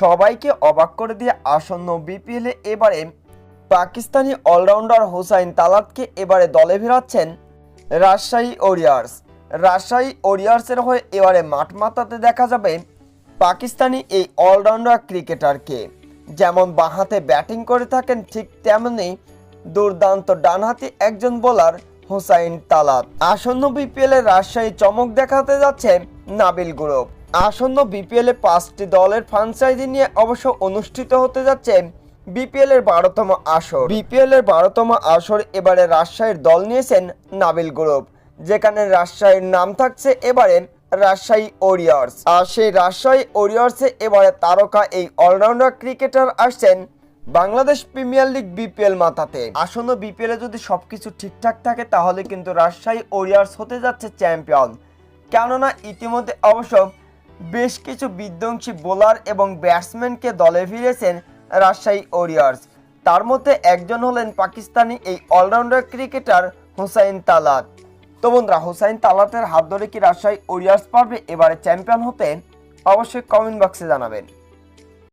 সবাইকে অবাক করে দিয়ে আসন্ন বিপিএলে এবারে পাকিস্তানি অলরাউন্ডার হোসাইন তালাতকে এবারে দলে ফেরাচ্ছেন রাজশাহী ওরিয়ার্স। রাজশাহী ওরিয়ার্সের হয়ে এবারে মাঠ মাতাতে দেখা যাবে পাকিস্তানি এই অলরাউন্ডার ক্রিকেটারকে। যেমন বাঁহাতে ব্যাটিং করে থাকেন ঠিক তেমনি দুর্দান্ত ডানহাতি একজন বোলার হোসাইন তালাত। আসন্ন বিপিএল রাজশাহী চমক দেখাতে যাচ্ছে নাবিল গ্রুপ। আসন্ন বিপিএল পাঁচটি দলের ফ্রাঞ্চাইজি নিয়ে অবশ্য অনুষ্ঠিত হতে যাচ্ছে বিপিএল এর বারোতম আসর। বিপিএল এর বারোতম আসর এবারে রাজশাহীর দল নিয়েছেন নাবিল গ্রুপ, যেখানে রাজশাহীর নাম থাকছে এবারে রাজশাহী ওরিয়ার্স। আর সেই রাজশাহী ওরিয়ার্সে এবারে তারকা এই অলরাউন্ডার ক্রিকেটার আসছেন বাংলাদেশ প্রিমিয়ার লিগ বিপিএল মাথাতে। আসন্ন বিপিএল যদি সবকিছু ঠিকঠাক থাকে, তাহলে কিন্তু রাজশাহী ওরিয়ার্স হতে যাচ্ছে চ্যাম্পিয়ন। কেননা ইতিমধ্যে অবশ্য বেশ কিছু বিধ্বংসী বোলার এবং ব্যাটসম্যানকে দলে ফিরেছেন রাজশাহী ওরিয়ার্স। তার মধ্যে একজন হলেন পাকিস্তানি এই অলরাউন্ডার ক্রিকেটার হুসাইন তালাত। তো বন্ধুরা, হুসাইন তালাতের হাত ধরে কি রাজশাহী ওরিয়ার্স পারবে? এবারে চ্যাম্পিয়ন হতে অবশ্যই কমেন্ট বক্সে জানাবেন।